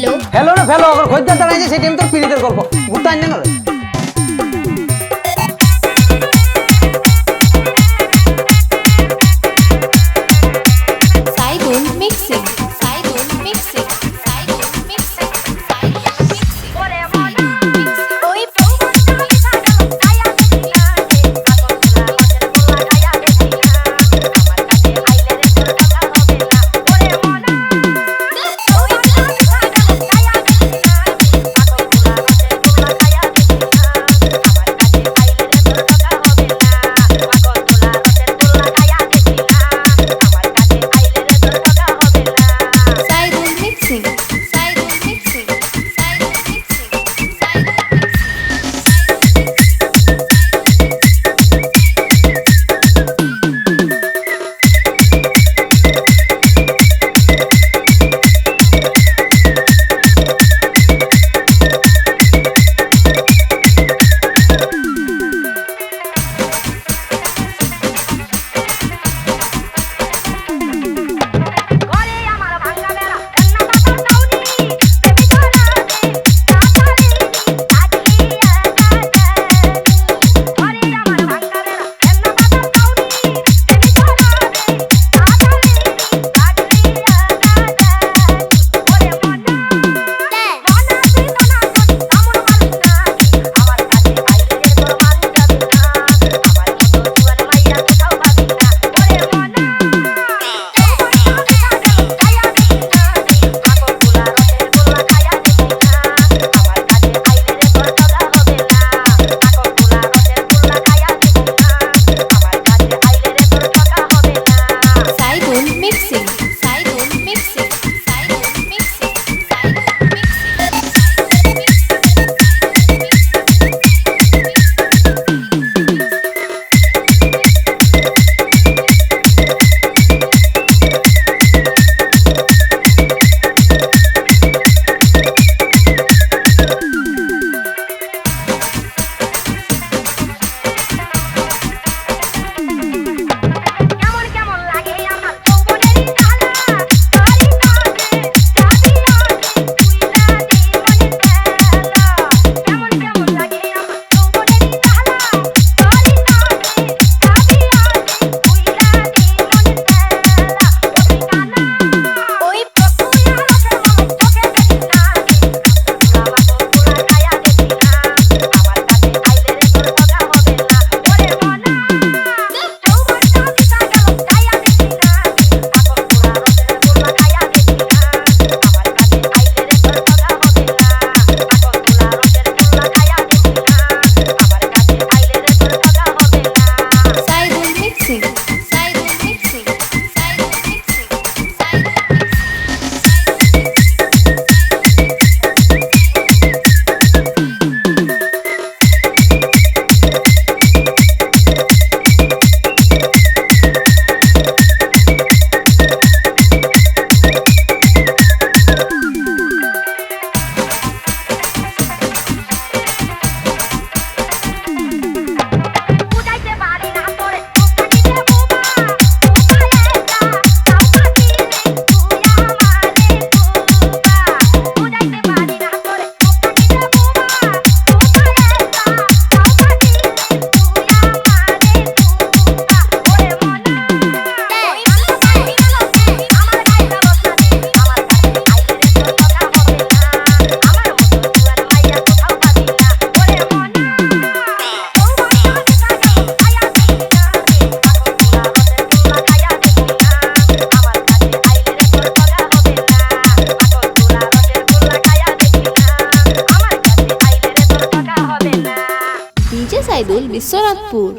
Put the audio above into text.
Hello. Hello রে ফেলো ওর খদ্দের দাঁড়াইছে সেটা আমি তোর পীড়িতের গল্প। ঘুরতে আনলে না Music. সাইদুল বিশ্বনাথপুর।